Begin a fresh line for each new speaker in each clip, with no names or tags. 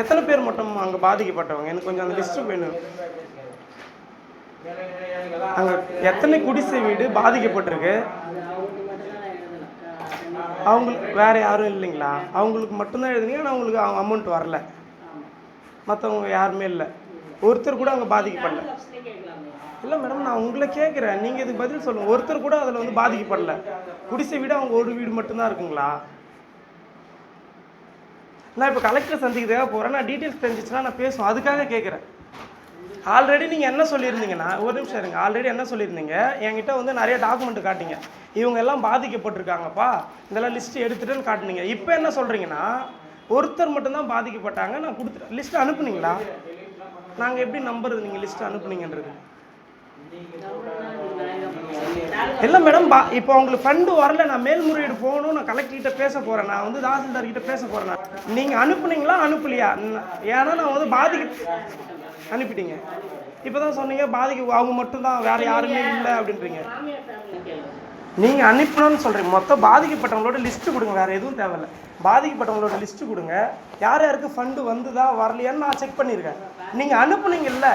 எத்தனை பேர் மட்டும் அங்கே பாதிக்கப்பட்டவங்க? எனக்கு கொஞ்சம் அந்த லிஸ்ட்டு வேணும். அங்கே எத்தனை குடிசை வீடு பாதிக்கப்பட்டிருக்கு? அவங்களுக்கு வேற யாரும் இல்லைங்களா? அவங்களுக்கு மட்டும்தான் எழுதுனீங்க? ஆனால் அவங்களுக்கு அமௌண்ட் வரல. மற்றவங்க யாருமே இல்லை. ஒருத்தர் கூட அங்கே பாதிக்கப்படல. இல்லை மேடம் நான் உங்களை கேட்குறேன் நீங்கள் இதுக்கு பதில் சொல்லுங்கள் ஒருத்தர் கூட அதில் வந்து பாதிக்கப்படல. குடிசை வீடு அவங்க ஒரு வீடு மட்டும்தான் இருக்குங்களா? நான் இப்போ கலெக்டர் சந்திக்கிறதுக்காக போகிறேன் நான் டீட்டெயில்ஸ் தெரிஞ்சிச்சுன்னா நான் பேசுவேன். அதுக்காக கேட்குறேன் ஆல்ரெடி நீங்கள் என்ன சொல்லியிருந்தீங்கன்னா ஒரு நிமிஷம் இருங்க. ஆல்ரெடி என்ன சொல்லியிருந்தீங்க? என்கிட்ட வந்து நிறைய டாக்குமெண்ட் காட்டிங்க. இவங்க எல்லாம் பாதிக்கப்பட்டிருக்காங்கப்பா. இதெல்லாம் லிஸ்ட் எடுத்துட்டுன்னு காட்டுனீங்க. இப்போ என்ன சொல்கிறீங்கன்னா ஒருத்தர் மட்டும்தான் பாதிக்கப்பட்டாங்க. நான் கொடுத்துட்டேன் லிஸ்ட் அனுப்புனீங்களா? நாங்கள் எப்படி நம்புறது நீங்கள் லிஸ்ட் அனுப்புனீங்கன்றது? இல்லை மேடம் பா இப்போ உங்களுக்கு ஃபண்டு வரல நான் மேல்முறையீடு போகணும் நான் கலெக்டர்கிட்ட பேச போகிறேன் நான் வந்து தாசில்தார் கிட்ட பேச போகிறேன் நான் நீங்கள் அனுப்புனீங்களா அனுப்பலையா? ஏன்னா நான் வந்து பாதிக்க அனுப்பிட்டீங்க. இப்போ தான் சொன்னீங்க பாதிக்க அவங்க மட்டும்தான் வேறு யாருமே இல்லை அப்படின்றீங்க. நீங்கள் அனுப்பணும்னு சொல்கிறீங்க மொத்தம் பாதிக்கப்பட்டவங்களோட லிஸ்ட்டு கொடுங்க வேறு எதுவும் தேவையில்ல. பாதிக்கப்பட்டவங்களோட லிஸ்ட்டு கொடுங்க. யார் யாருக்கு ஃபண்டு வந்துதா வரலையான்னு நான் செக் பண்ணியிருக்கேன் நீங்கள் அனுப்புனீங்கல்ல?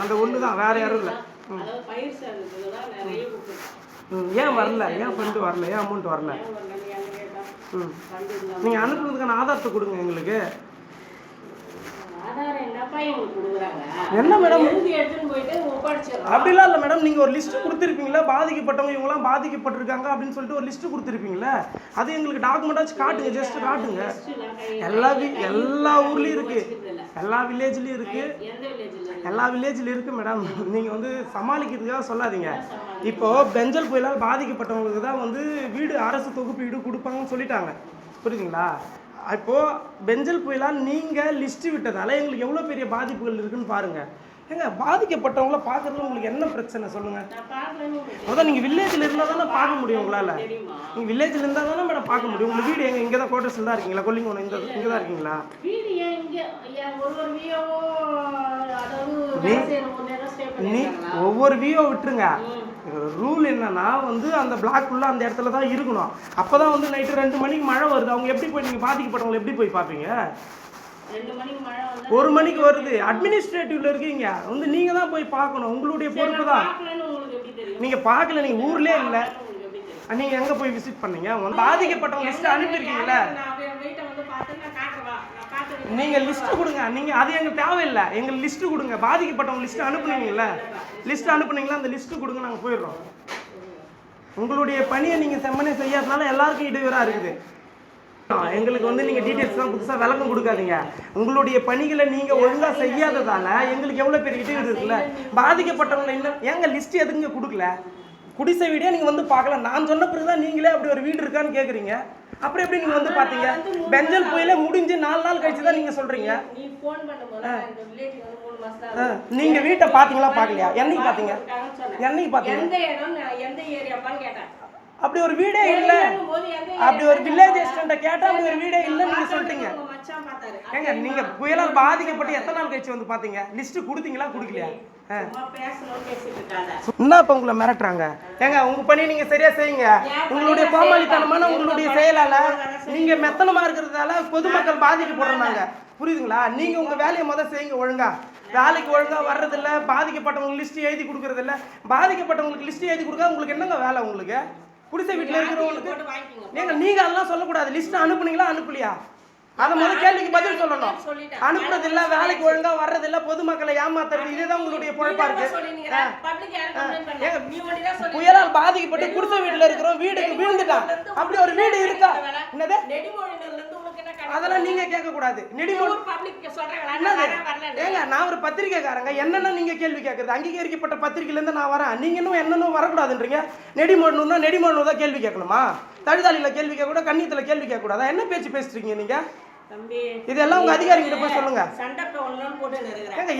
அந்த ஒன்று தான் வேறு யாரும் இல்லை. ஏன் வரல? ஏன் ஃபண்டு வரல? ஏன் அமௌண்ட் வரல? ம். நீங்கள் அனுப்புனதுக்கான ஆதாரத்தை கொடுங்க எங்களுக்கு. என்ன மேடம்? அப்படிலாம் இல்லை மேடம் நீங்கள் ஒரு லிஸ்ட்டு கொடுத்துருப்பீங்களா பாதிக்கப்பட்டவங்க இவங்களாம் பாதிக்கப்பட்டிருக்காங்க அப்படின்னு சொல்லிட்டு ஒரு லிஸ்ட்டு கொடுத்துருப்பீங்களா அது எங்களுக்கு டாக்குமெண்ட்டாச்சும் காட்டுங்க ஜஸ்ட் காட்டுங்க. எல்லா எல்லா ஊர்லேயும் இருக்குது எல்லா வில்லேஜ்லேயும் இருக்குது எல்லா வில்லேஜ்லையும் இருக்குது மேடம் நீங்கள் வந்து சமாளிக்கிறதுக்காக சொல்லாதீங்க. இப்போ பெஞ்சல் புயலால் பாதிக்கப்பட்டவங்களுக்கு தான் வந்து வீடு அரசு தொகுப்பு வீடு கொடுப்பாங்கன்னு சொல்லிட்டாங்க. புரியுதுங்களா? இப்போ பெஞ்சல் புயலால் நீங்கள் லிஸ்ட்டு விட்டதால எங்களுக்கு எவ்வளோ பெரிய பாதிப்புகள் இருக்குன்னு பாருங்க. ஏங்க பாதிக்கப்பட்டவங்கள பார்க்கறதுல உங்களுக்கு என்ன பிரச்சனை சொல்லுங்க?
நான் பார்க்கலன்னு உங்களுக்கு
அதான் நீங்கள் வில்லேஜில் இருந்தால் தானே பார்க்க முடியும் உங்களால். நீங்கள் வில்லேஜில் இருந்தால் தானே மேடம் பார்க்க முடியும். உங்கள் வீடு எங்கே? இங்கே தான் கோட்டர்ஸில் தான் இருக்கீங்களா? கொல்லிங்கோணம் இந்த இங்கே தான் இருக்கீங்களா நீ ஒவ்வொரு வியோ விட்டுருங்க. ரூல் என்னன்னா வந்து அந்த பிளாக்குள்ள அந்த இடத்துல தான் இருக்கணும். அப்பதான் வந்து நைட்டு ரெண்டு மணிக்கு மழை வருது. அவங்க எப்படி போய் நீங்க பாதிக்கப்பட்டவங்களை எப்படி போய் பார்ப்பீங்க? ஒரு மணிக்கு வருது. அட்மினிஸ்ட்ரேட்டிவ்ல இருக்கீங்க. வந்து நீங்க தான் போய் பார்க்கணும். உங்களுடைய பொறுப்பு தான். நீங்க பார்க்கல நீங்க ஊர்லயே இல்ல. நீங்க எங்க போய் விசிட் பண்ணீங்க? பாதிக்கப்பட்டவங்க லிஸ்ட் அனுப்பியிருக்கீங்கல்ல?
நீங்கள் லிஸ்ட்டு
நீங்க லிஸ்ட் கொடுங்க. நீங்க அது எங்களுக்கு தேவையில்லை. எங்களுக்கு லிஸ்ட் கொடுங்க. பாதிக்கப்பட்டவங்க லிஸ்ட் அனுப்புனீங்கல்ல? லிஸ்ட் அனுப்புனீங்களா? அந்த லிஸ்ட் கொடுங்க நாங்க போயிடுறோம். உங்களுடைய பணியை நீங்க செம்மனே செய்யாதனால எல்லாருக்கும் இடையூறா இருக்குது. எங்களுக்கு வந்து நீங்க டீடைல்ஸ் தான் புதுசா விளக்கம் கொடுக்காதீங்க. உங்களுடைய பணிகளை நீங்க ஒழுங்கா செய்யாததால எங்களுக்கு எவ்வளவு பெரிய இடையூறு இருக்குல்ல? பாதிக்கப்பட்டவங்களை இன்னும் ஏங்க லிஸ்ட் எதுங்க கொடுக்கல? குடிசை வீடே நீங்க வந்து பார்க்கலாம் நான் சொன்ன பிறகுதான் நீங்களே அப்படி ஒரு வீடு இருக்கான்னு கேக்குறீங்க. அப்புறம் எப்படி நீங்க வந்து பாத்தீங்க? பெஞ்சல் புயலே முடிஞ்சு நாலு நாள் கழிச்சு தான் நீங்க சொல்றீங்க. நீங்க வீட்டை பாத்தீங்களா பார்க்கலையா என்னைக்கு பாத்தீங்க. என்னைக்கு பாத்தீங்க? அப்படி ஒரு வீடே இல்ல. அப்படி ஒரு வில்லேஜ் அசிஸ்டன்ட்ட கேட்டா அப்படி ஒரு வீடே இல்லைன்னு நீங்க சொல்லிட்டீங்க
உங்க மச்சான் பார்த்தாரு
ஏங்க நீங்க புயலால் பாதிக்கப்பட்டு எத்தனை நாள் கழிச்சு வந்து பாத்தீங்க? லிஸ்ட் கொடுத்தீங்களா? கொடுக்கலையா? என்ன இப்ப உங்களை மிரட்டுறாங்க? ஏங்க உங்க பணி நீங்க சரியா செய்யுங்க. உங்களுடைய கோமாளித்தனமான உங்களுடைய செயலால நீங்க மெத்தனமா இருக்கிறதால பொதுமக்கள் பாதிக்கப்படுறாங்க. புரியுதுங்களா? நீங்க உங்க வேலையை முத செய்யுங்க ஒழுங்கா. வேலைக்கு ஒழுங்கா வர்றதில்ல பாதிக்கப்பட்டவங்களுக்கு லிஸ்ட் எழுதி கொடுக்கறது இல்ல பாதிக்கப்பட்டவங்களுக்கு லிஸ்ட் எழுதி கொடுக்க உங்களுக்கு என்னங்க வேலை உங்களுக்கு? குடிசை வீட்டுல இருக்கிறவங்களுக்கு
போட்டு வாங்கிக்கோங்க.
ஏங்க நீங்க அதெல்லாம் சொல்லக்கூடாது. லிஸ்ட் அனுப்புனீங்களா அனுப்பலையா? அதை முதல் கேள்விக்கு பதில் சொல்லணும். அனுப்புறது இல்ல வேலைக்கு ஒழுங்கா வர்றது இல்ல பொதுமக்களை ஏமாத்துறது இதுதான் உங்களுடைய பொழப்பா இருக்கு புயலால் பாதிக்கப்பட்டு குடிசை வீட்டுல இருக்கிறோம் வீடுக்கு விழுந்துட்டான். அப்படி ஒரு வீடு இருக்கா? என்னது? அதெல்லாம் நீங்க கேட்க கூடாது ஏங்க நான் ஒரு பத்திரிக்கைக்காரங்க என்னென்ன நீங்க கேள்வி கேட்கறது? அங்கீகரிக்கப்பட்ட பத்திரிக்கையில இருந்து நான் வரேன். நீங்க இன்னும் என்னன்னு வரக்கூடாதுன்றீங்க? நெடிமொழணும்னா நெடிமொழனு தான் கேள்வி கேட்கணுமா? தழுதாளியில கேள்வி கேட்க கூட கண்ணியத்துல கேள்வி கேட்க கூடாதா என்ன பேச்சு பேசுறீங்க நீங்க? இதெல்லாம் உங்க அதிகாரிகிட்ட போய் சொல்லுங்க.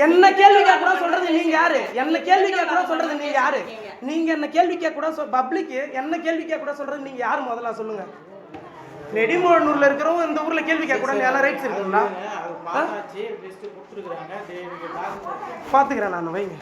என்ன கேள்வி கேட்க கூட சொல்றது நீங்க யாரு? என்ன கேள்வி கேட்க கூட சொல்றது நீங்க யாரு? நீங்க என்ன கேள்வி கேட்க கூட பப்ளிக் என்ன கேள்வி கேட்க கூட சொல்றது நீங்க யாரு? முதல்ல சொல்லுங்க. நெடிமோழனூர்ல இருக்கிறவங்க இந்த ஊர்ல கேள்வி கேட்க கூட எல்லா ரைட்ஸ் இருக்குங்களா? பாத்துக்கிறேன் நான் வைங்க.